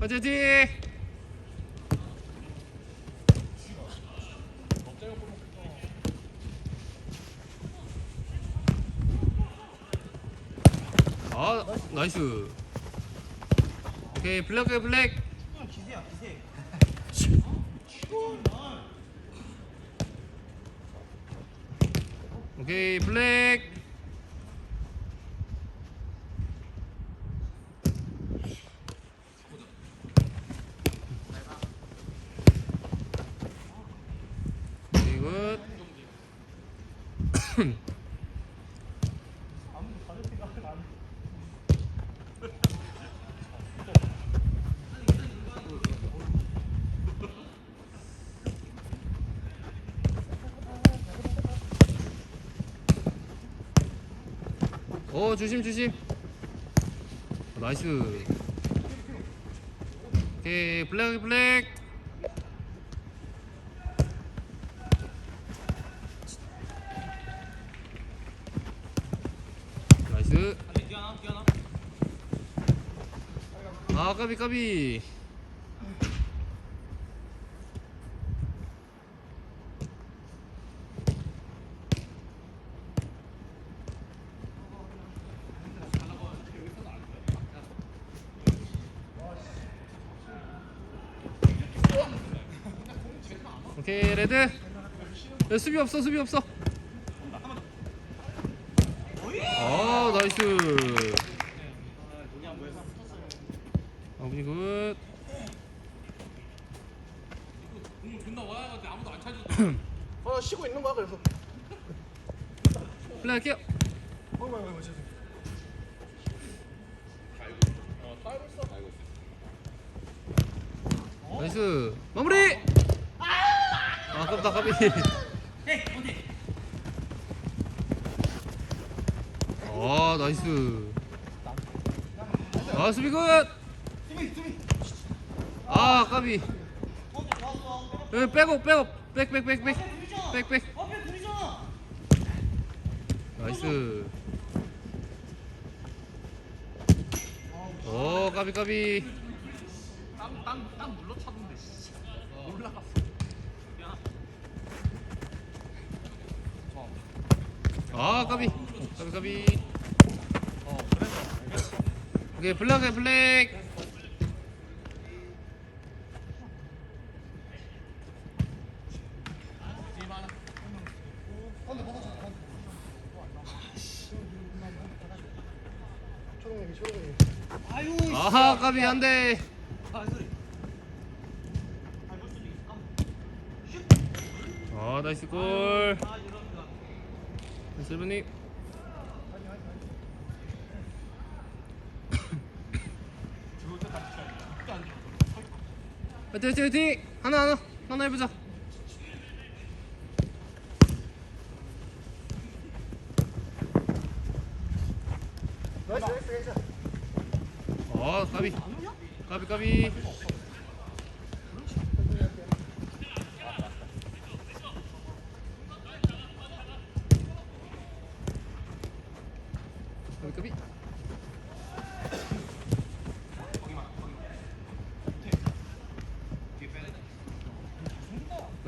화이팅! 아 나이스. 오케이 블랙 블랙. 오케이 블랙 오케이 굿 아무도 받을 생각을 안 해. 오 조심 조심. 나이스. 오케이 블랙 블랙. 나이스. 아 까비 까비 오케이 레드. 야, 수비 없어 수비 없어. 아 나이스. 아버님 굿. 어 쉬고 있는 거야 그래서. 플레이 할게요. 나이스. 마무리 아 아깝다 까비 아 나이스. 아 수비 굿. 수비 수비. 아 까비. 어 여기 빼고 빼고 백백백백. 백백 나이스. 오 까비 까비. 땅땅땅 물러 차던데 씨 올라갔어 미안 아 까비. 까비 까비. 어 오케이 블랙 블랙 아하 까비 한대 아 나이스 골 슬브님 화이팅 화이팅 화이팅! 하나 하나 하나 해보자. 나이스 나이스 나이스 아 까비 까비. 까비 까비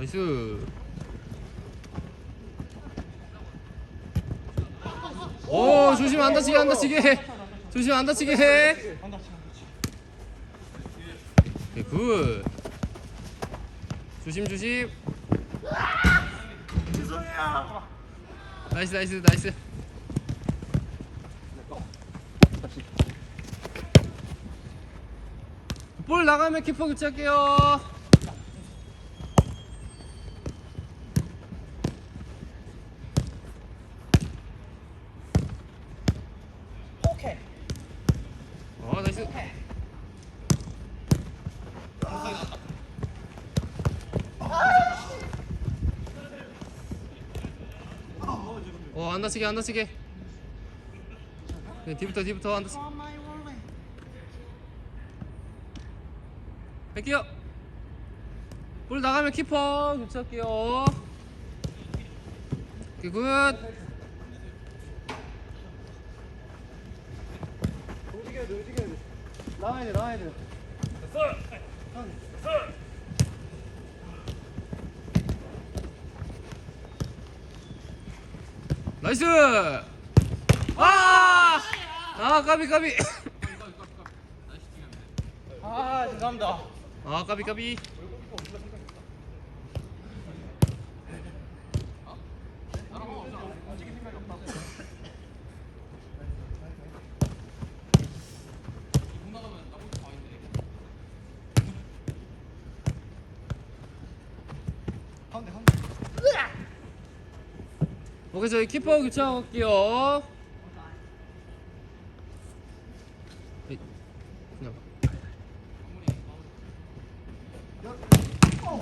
나이스. 오 조심 안 다치게 안 다치게. 해 조심 안 다치게. 해 오케이, 굿. 조심 조심. 죄송해요 나이스 나이스 나이스. 볼 나가면 키퍼 교체할게요 어 나이스. 어안 다치게 안 다치게. 네, 뒤부터 뒤부터 안 다치게 할게요 볼 나가면 키퍼. 교체할게요. 오케이 굿 나와야 돼, 나와야 돼. 됐어. 됐어. 나이스. 아! 아, 까비 까비. 아, 죄송합니다. 아, 까비 까비. 나랑 상관없어. 아직 생각이 없다고. 오케이 저희 키퍼 에이, 그냥.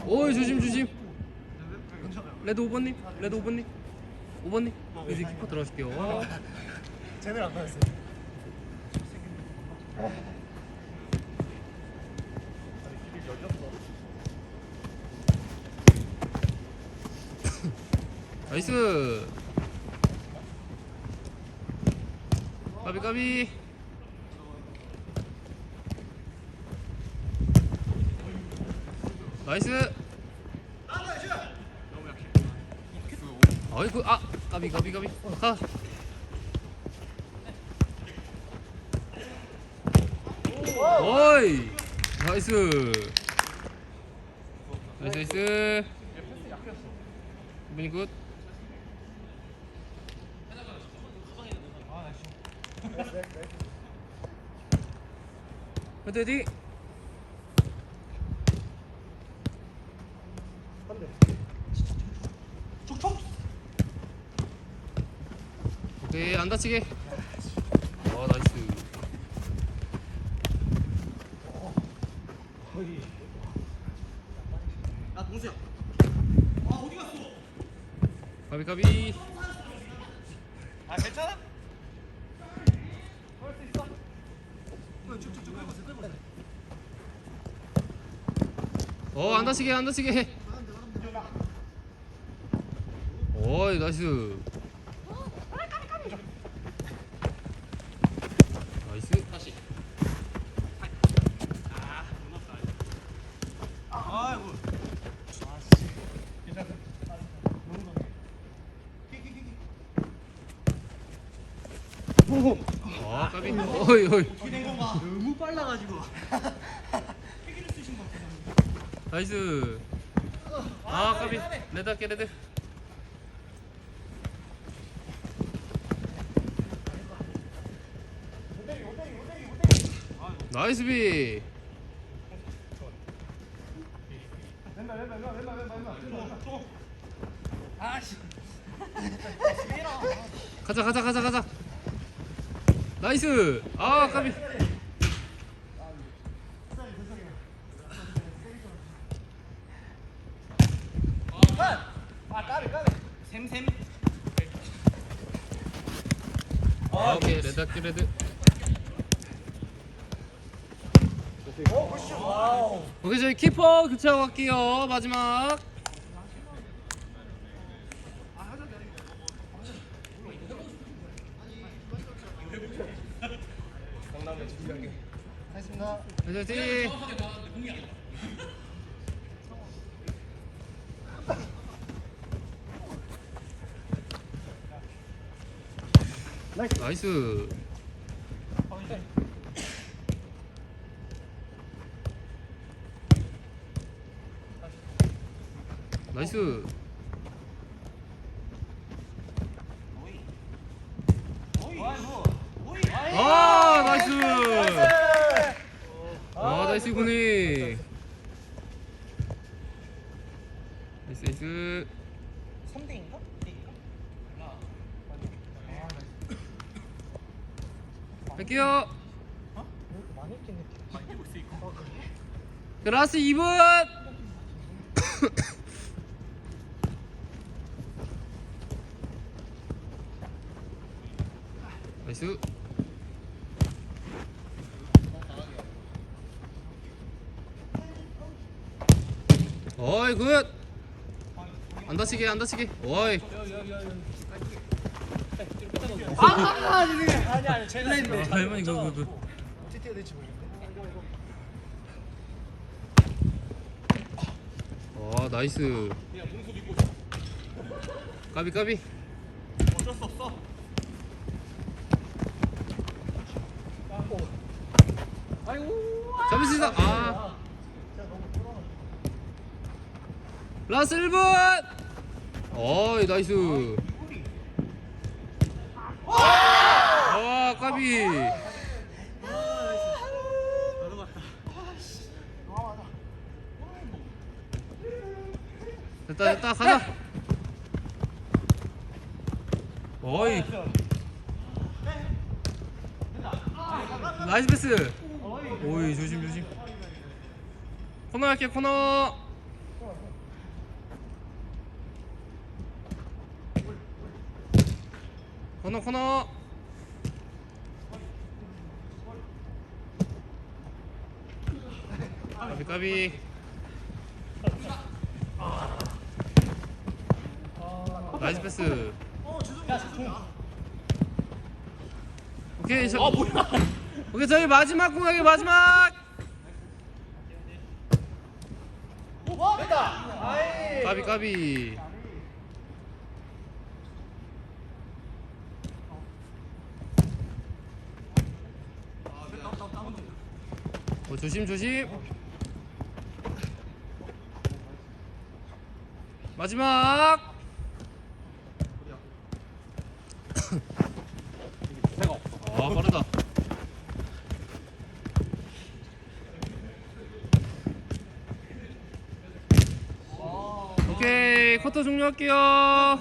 오이 조심 조심. 레드 5번님? 레드 5번님? 5번님? 이제 키퍼 들어가실게요. 제대로 안 받았어요 나이스. 까비 까비. 나이스. 아이고 아 까비 까비 까비. 가. 오이 나이스. 나이스 나이스. 굿 화이팅 화이팅 가운데 촉촉. 오케이 안 다치게. 와 나이스. 야 동수야 아 어디 갔어? 가비 가비. 아 괜찮아? 할수 있어 쭉쭉쭉 해보세요 해보세요 어 안 다치게 안 다치게. 오이 나이스. 나이스. 다시 아이고 아씨 괜찮아 너무 좋네 키키키키 아 까비. 어이 어이 기된 건가 너무 빨라가지고 피기를 쓰신 것 같아요 나이스. 아 까비. 레드 할게 레드. 나이스 비. 아씨 가자 가자 가자 가자. 나이스. 아 까비 아 까비 까비 샘샘. 아 오케이. 레드 할게 레드. 오 와우. 오케이 저희 키퍼 교체하고 갈게요. 마지막. 하겠습니다 화이팅 나이스. 나이스. 아 나이스. 아 나이스 군이. 나이스 나이스. 3대인가? 4대인가? 할게요 어? 그래? 그라스 2분 나이스 어이 굿 안 다치게 안 다치게 어이 아니 아니 제가 할머니 그거 그 TT가 될지 모르겠는데. 와 나이스. 까비 까비. 어쩔 수 없어. 아이고. 잡으시다. 아. 라스 1분! 어이, 나이스. 까비. 됐다 됐다 가자. 어이. 나이스 패스. 오이 조심 조심. 코너 할게 코너. 코너 코너. 까비 까비. 나이스 패스. 오케이 저. 아 뭐야? 오케이 저희 마지막 공격의 마지막. 까비 까비. 어, 조심 조심. 마지막. 아 빠르다. 오케이 쿼터 종료할게요.